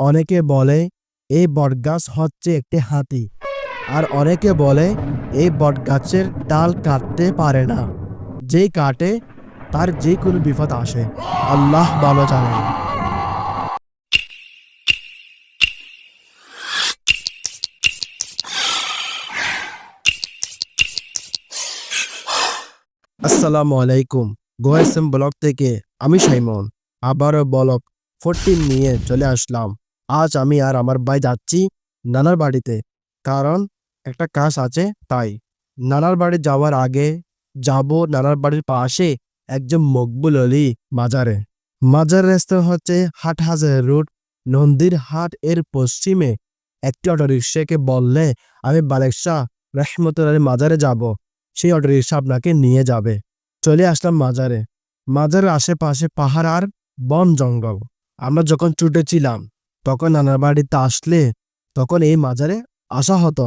অনেকে বলে, এই বটগাছ হচ্ছে একটি হাতি। আর অনেকে বলে, এই বটগাছের ডাল কাটতে পারে না। যে কাটে, তার যে কোনো বিপদ আসে। আল্লাহ ভালো জানেন। আসসালামু আলাইকুম। গোয়েসএম ব্লক থেকে আমি সাইমন। আবারও ব্লক ফোরটিন নিয়ে চলে আসলাম। আজ আমি আর আমার ভাই যাচ্ছি নানার বাড়িতে। কারণ একটা কাজ আছে তাই। নানার বাড়ি যাওয়ার আগে যাব নানার বাড়ির পাশে একজন মকবুল অলি মাজারে। মাজার রাস্তা হচ্ছে হাট হাজার রোড। নন্দীর হাট এর পশ্চিমে একটি অটোরিক্সাকে বললে আমি বালেকশাহ রহমতুল্লাহ মাজারে যাব। সেই অটোরিক্সা আপনাকে নিয়ে যাবে। চলে আসলাম মাজারে। মাজারের আশেপাশে পাহাড় আর বন জঙ্গল। আমরা যখন ছুটেছিলাম তখন নানার বাড়িতে আসলে তখন এই মাজারে আসা হতো।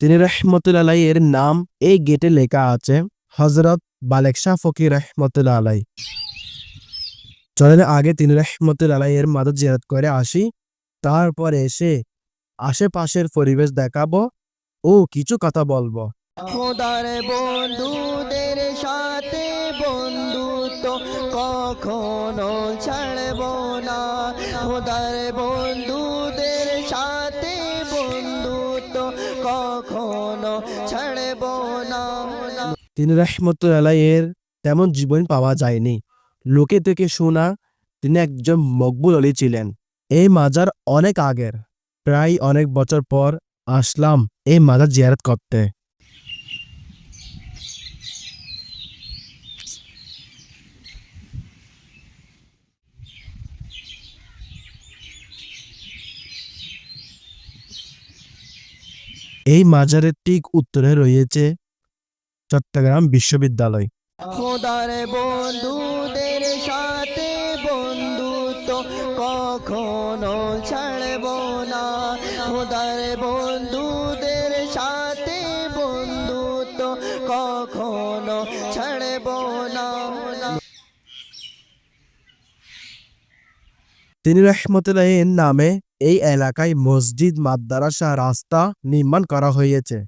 তিনি রহমতুল্লাহ এর নাম এই গেটে লেখা আছে হজরত বালেকশাহ ফকির রহমতুল্লাহ আলাই চলেন আগে তিনি রহমতুল্লাহ এর মাদত জিয়ারত করে আসি। তারপর এসে আশেপাশের পরিবেশ দেখাবো ও কিছু কথা বলব। খোদার বন্ধুদের সাথে বন্ধুত্ব কখনো ছাড়ব না। খোদার বন্ধুদের সাথে বন্ধুত্ব কখনো ছাড়ব না। তিনি রহমতুল্লাহ এর তেমন জীবন পাওয়া যায়নি। লোকে থেকে শোনা, তিনি একজন মকবুল অলি ছিলেন। এই মাজার অনেক আগের। প্রায় অনেক বছর পর আসলাম এই মাজার জিয়ারত করতে। এই মাজারের ঠিক উত্তরে রয়েছে চট্টগ্রাম বিশ্ববিদ্যালয়। বন্ধুদের ছাড়ব না। খোদার বন্ধুদের সাথে বন্ধুত্ব কখনো ছাড়ব না। তিনি রহমতুল্লাহ নামে এই এলাকায় মসজিদ, মাদ্রাসা, রাস্তা নির্মাণ করা হয়েছে।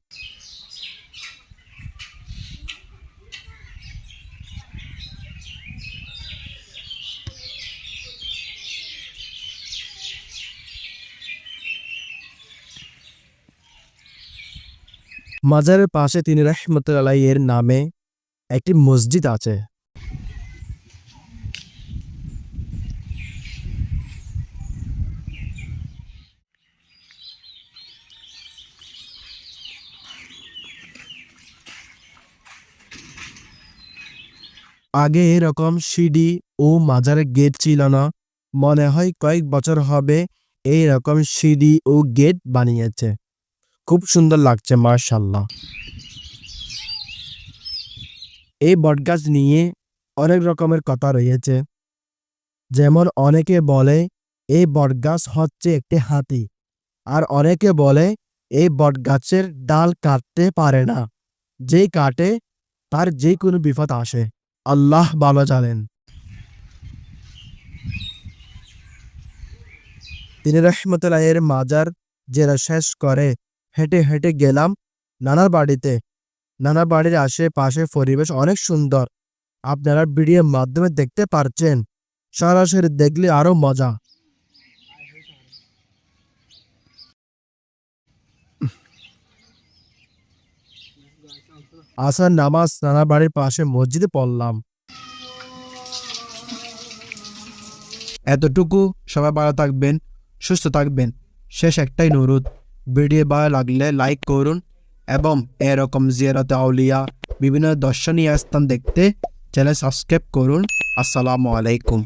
মাজারের পাশে তিনি রহমতুল্লাহ এর নামে একটি মসজিদ আছে। আগে এরকম সিঁড়ি ও মাজারের গেট ছিল না। মনে হয় কয়েক বছর হবে এই রকম সিঁড়ি ও গেট বানিয়েছে। খুব সুন্দর লাগছে মার্শাল্লাহ এই বটগাছ নিয়ে অনেক রকমের কথা রয়েছে। যেমন অনেকে বলে, এই বটগাছ হচ্ছে একটি হাতি। আর অনেকে বলে, এই বটগাছের ডাল কাটতে পারে না। যে কাটে, তার যে কোনো বিপদ আসে। আল্লাহ ভালো জানেন। তিনি রহমতুল্লাহ এর মাজার জেরা শেষ করে হেঁটে হেঁটে গেলাম নানার বাড়িতে। নানার বাড়ির আশেপাশে পরিবেশ অনেক সুন্দর। আপনারা ভিডিওর মাধ্যমে দেখতে পারছেন। সরাসরি দেখলে আরও মজা। আসার নামাজ নানা বাড়ির পাশে মসজিদে পড়লাম। এতটুকু সবাই ভালো থাকবেন, সুস্থ থাকবেন। শেষ একটাই অনুরোধ। ভিডিও ভালো লাগলে লাইক করুন এবং এরকম জিয়ারতে আউলিয়া বিভিন্ন দর্শনীয় স্থান দেখতে চ্যানেল সাবস্ক্রাইব করুন। আসসালামু আলাইকুম।